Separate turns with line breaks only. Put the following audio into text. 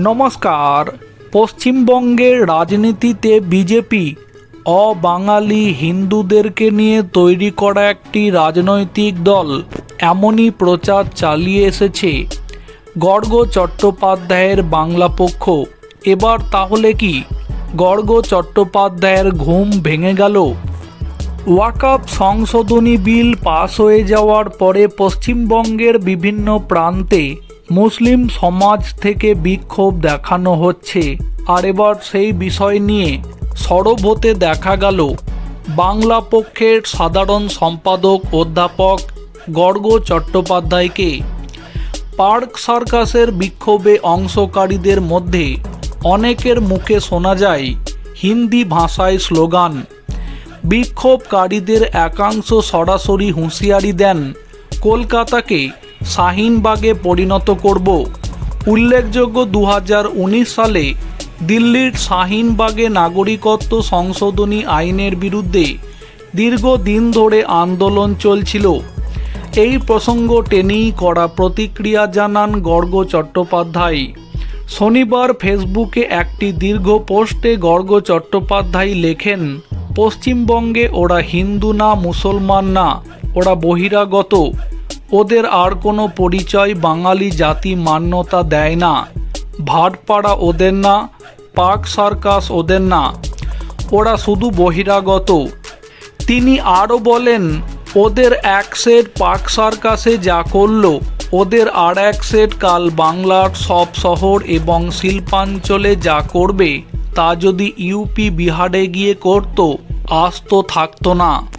নমস্কার। পশ্চিমবঙ্গের রাজনীতিতে বিজেপি অবাঙালি হিন্দুদেরকে নিয়ে তৈরি করা একটি রাজনৈতিক দল, এমনই প্রচার চালিয়ে এসেছে। গর্গ চট্টোপাধ্যায়ের বাংলা পক্ষ। এবার তাহলে কি? গর্গ চট্টোপাধ্যায়ের ঘুম ভেঙে গেল। ওয়াকআপ সংশোধনী বিল পাস হয়ে যাওয়ার পরে পশ্চিমবঙ্গের বিভিন্ন প্রান্তে মুসলিম সমাজ থেকে বিক্ষোভ দেখানো হচ্ছে। আর এবার সেই বিষয় নিয়ে সরব হতে দেখা গেল বাংলা পক্ষের সাধারণ সম্পাদক অধ্যাপক গর্গ চট্টোপাধ্যায়কে। পার্ক সার্কাসের বিক্ষোভে অংশকারীদের মধ্যে অনেকের মুখে শোনা যায় হিন্দি ভাষায় স্লোগান, বিক্ষোভকারীদের একাংশ সরাসরি হুঁশিয়ারি দেন কলকাতাকে। শাহিনবাগে পরিণত করব। উল্লেখযোগ্য দু হাজার উনিশ সালে দিল্লির শাহিনবাগে নাগরিকত্ব সংশোধনী আইনের বিরুদ্ধে দীর্ঘদিন ধরে আন্দোলন চলছিল। এই প্রসঙ্গ টেনেই করা প্রতিক্রিয়া জানান গর্গ চট্টোপাধ্যায়। শনিবার ফেসবুকে একটি দীর্ঘ পোস্টে গর্গ চট্টোপাধ্যায় লেখেন, পশ্চিমবঙ্গে ওরা হিন্দু না মুসলমান না, ওরা বহিরাগত। ওদের আর কোনো পরিচয় বাঙালি জাতি মান্যতা দেয় না। ভাটপাড়া ওদের না পার্ক সার্কাস ওদের না। ওরা শুধু বহিরাগত। তিনি আরও বলেন, ওদের এক সেট পার্ক সার্কাসে যা করল, ওদের আর এক সেট কাল বাংলার সব শহর এবং শিল্পাঞ্চলে যা করবে, তা যদি ইউপি বিহারে গিয়ে করতো আস্ত থাকতো না।